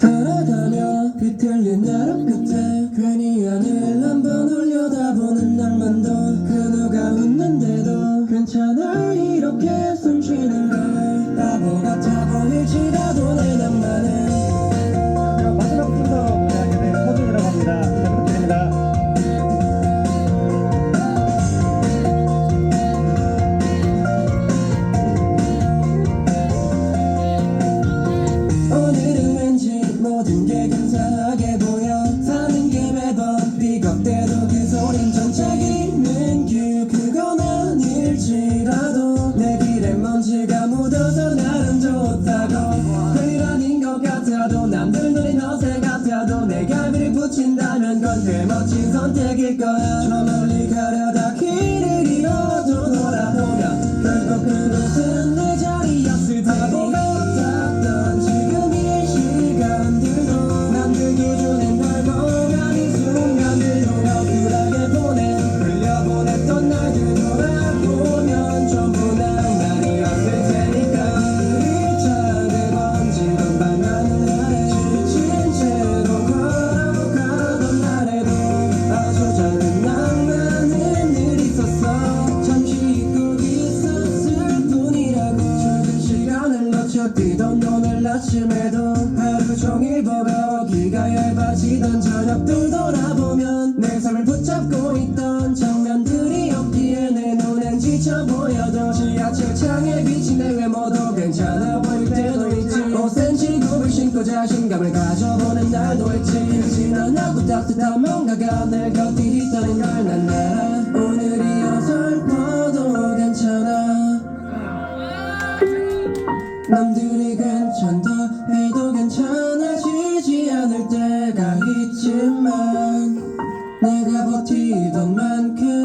걸어가며 비틀린 나루 끝에 남들 눈이 어색 같아도 내 갈비를 붙인다면 건 꽤 멋진 선택일 거야 놓쳐 뛰던 오늘 아침에도 하루 종일 버거기가 얇아지던 저녁들 돌아보면 내 삶을 붙잡고 있던 장면들이 없기에 내 눈엔 지쳐 보여도 지하철 창에 비친 내 외모도 괜찮아 보일 때도 있지. 5cm 굽을 신고 자신감을 가져보는 날도 있지. 지난하고 따뜻한 뭔가가 내 곁에 있다는 걸 남들이 괜찮다 해도 괜찮아지지 않을 때가 있지만 내가 버티던 만큼